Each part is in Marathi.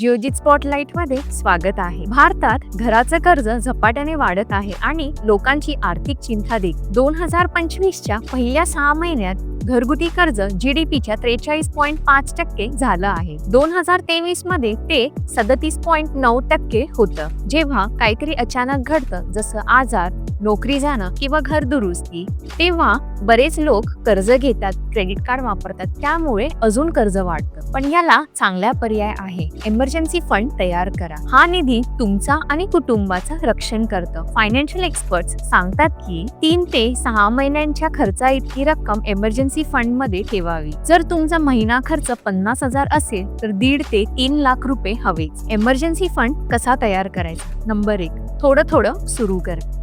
जिओजित स्पॉटलाइटमध्ये स्वागत आहे. भारतात घराचं कर्ज झपाट्याने वाढत आहे आणि लोकांची आर्थिक चिंता देखील. दोन हजार पंचवीसच्या पहिल्या सहा महिन्यात घरगुती कर्ज जीडीपीच्या त्रेचाळीस पॉईंट पाच टक्के झालं आहे. दोन हजार तेवीसमध्ये ते सदतीस पॉईंट नऊ टक्के होतं. जेव्हा काहीतरी अचानक घडतं जसं आजार नोकरी जाणं किंवा घर दुरुस्ती तेव्हा बरेच लोक कर्ज घेतात क्रेडिट कार्ड वापरतात. त्यामुळे अजून कर्ज वाढतं. पण याला चांगला पर्याय आहे. एमर्जन्सी फंड तयार करा. हा निधी तुमचा आणि कुटुंबाचं रक्षण करतं. फायनान्शियल एक्सपर्ट सांगतात की तीन ते सहा महिन्यांच्या खर्चा इतकी रक्कम एमर्जन्सी फंडमध्ये ठेवावी. जर तुमचा महिना खर्च पन्नास हजार असेल तर दीड ते तीन लाख रुपये हवेच. एमर्जन्सी फंड कसा तयार करायचा? नंबर एक. थोडं थोडं सुरू करा.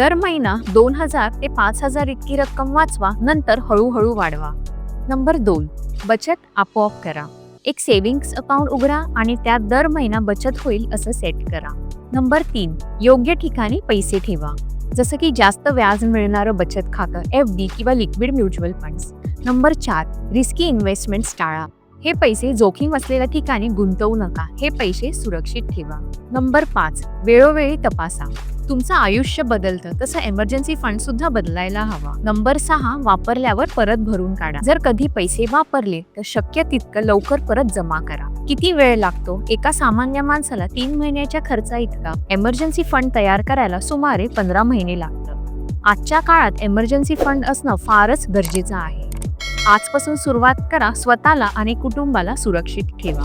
दर महिना दोन हजार ते पाच हजार इतकी रक्कम वाचवा नंतर हळूहळू वाढवा. नंबर दोन बचत आपोआप करा. एक सेव्हिंग्स अकाउंट उघडा आणि त्यात दर महिना बचत होईल असं सेट करा. नंबर तीन योग्य ठिकाणी पैसे ठेवा. जसं की जास्त व्याज मिळणारं बचत खातं एफ डी किंवा लिक्विड म्युच्युअल फंड्स. नंबर चार रिस्की इन्व्हेस्टमेंट्स टाळा. हे पैसे जोखीम असलेल्या ठिकाणी गुंतवू नका. हे पैसे सुरक्षित ठेवा. नंबर पाच वेळोवेळी तपासा. तुमचं आयुष्य बदलतं तसं एमर्जन्सी फंड सुद्धा बदलायला हवा. नंबर सहा वापरल्यावर परत भरून काढा. जर कधी पैसे वापरले तर शक्य तितकं लवकर परत जमा करा. किती वेळ लागतो? एका सामान्य माणसाला तीन महिन्याच्या खर्चा इतका. एमर्जन्सी फंड तयार करायला सुमारे पंधरा महिने लागतं आजच्या काळात एमर्जन्सी फंड असणं फारच गरजेचं आहे. आजपासून सुरुवात करा स्वतःला आणि कुटुंबाला सुरक्षित ठेवा.